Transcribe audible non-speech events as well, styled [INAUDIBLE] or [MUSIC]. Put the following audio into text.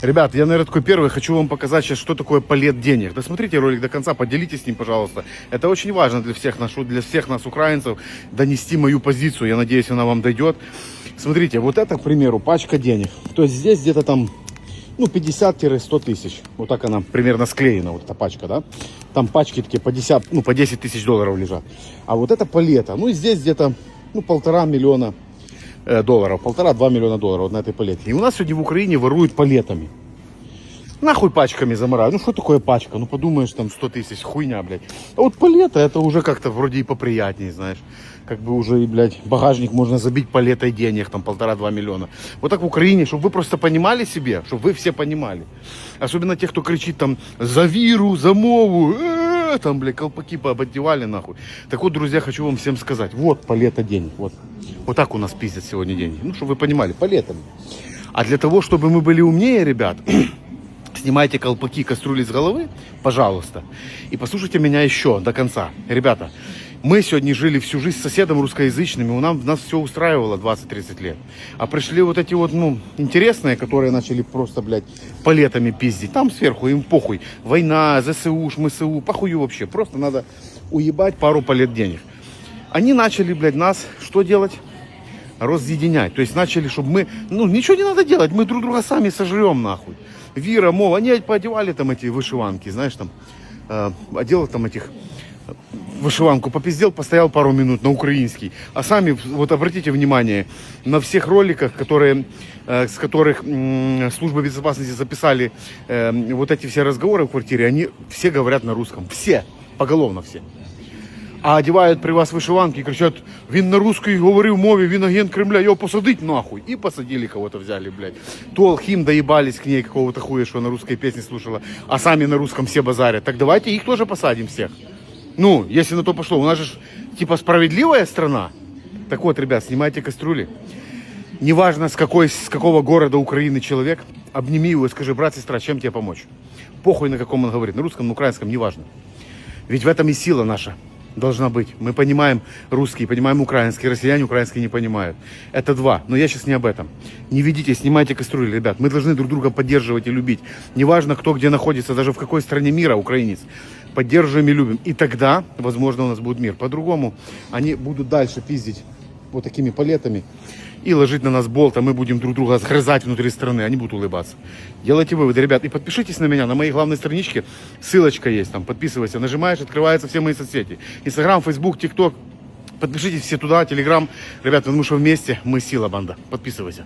Ребят, я, наверное, такой первый. Хочу вам показать сейчас, что такое палет денег. Досмотрите ролик до конца, поделитесь с ним, пожалуйста. Это очень важно для всех, нас, для всех нас, украинцев, донести мою позицию. Я надеюсь, она вам дойдет. Смотрите, вот это, к примеру, пачка денег. То есть здесь где-то там, ну, 50-100 тысяч. Вот так она примерно склеена, вот эта пачка, да. Там пачки такие по 10, ну, по 10 тысяч долларов лежат. А вот это палета, ну, и здесь где-то, ну, полтора миллиона долларов, полтора-два миллиона долларов на этой палете. И у нас сегодня в Украине воруют палетами. Нахуй пачками заморают. Ну что такое пачка? Ну подумаешь, там 100 тысяч, хуйня, блядь. А вот палета, это уже как-то вроде и поприятнее, знаешь. Как бы уже, и, блядь, багажник можно забить палетой денег, там полтора-два миллиона. Вот так в Украине, чтобы вы просто понимали себе, чтобы вы все понимали. Особенно те, кто кричит там за виру, за мову, э, там, блядь, колпаки поободевали, нахуй. Так вот, друзья, хочу вам всем сказать, вот палета денег, вот. Вот так у нас пиздят сегодня деньги. Ну, чтобы вы понимали, палетами. А для того, чтобы мы были умнее, ребят, [CLEARS THROAT] Снимайте колпаки, кастрюли с головы, пожалуйста. И послушайте меня еще до конца. Ребята, мы сегодня жили всю жизнь с соседом русскоязычными, у нас, нас все устраивало 20-30 лет. А пришли вот эти вот, ну, интересные, которые начали просто, блядь, палетами пиздить. Там сверху им похуй. Война, ЗСУ, ШМСУ, похую вообще. Просто надо уебать пару палет денег. Они начали, блядь, нас что делать? разъединять. То есть начали, чтобы мы, ну, ничего не надо делать, мы друг друга сами сожрем, нахуй. Вира, мол, они поодевали там эти вышиванки, знаешь, там, э, одел там этих вышиванку, попиздел, постоял пару минут на украинский. А сами, вот обратите внимание, на всех роликах, которые, э, с которых м, служба безопасности записали э, вот эти все разговоры в квартире, они все говорят на русском. Все, поголовно все. А одівають при вас вишиванки і кричать, він на русской говорив мові, він агент Кремля, його посадить нахуй. И посадили кого-то взяли, блядь. То Алхим доебались к ней какого-то хуя, что на русской песне слушала, а сами на русском все базарят. Так давайте их тоже посадим всех. Ну, если на то пошло. У нас же типа справедливая страна. Так вот, ребят, снимайте кастрюли. Неважно, с, какой, с какого города Украины человек, обними его и скажи, брат, сестра, чем тебе помочь? Похуй, на каком он говорит, на русском, на украинском, неважно. Ведь в этом и сила наша должна быть. Мы понимаем русский, понимаем украинский, россияне украинский не понимают. Это два. Но я сейчас не об этом. Не ведите, снимайте кастрюли, ребят. Мы должны друг друга поддерживать и любить. Неважно, кто где находится, даже в какой стране мира украинец. Поддерживаем и любим. И тогда, возможно, у нас будет мир. По-другому они будут дальше пиздить вот такими палетами и ложить на нас болт, а мы будем друг друга сгрызать внутри страны, они будут улыбаться. Делайте выводы, ребят, и подпишитесь на меня, на моей главной страничке, ссылочка есть там, подписывайся, нажимаешь, открываются все мои соцсети. Инстаграм, Фейсбук, ТикТок, подпишитесь все туда, Телеграм, ребят, потому что вместе мы сила банда, подписывайся.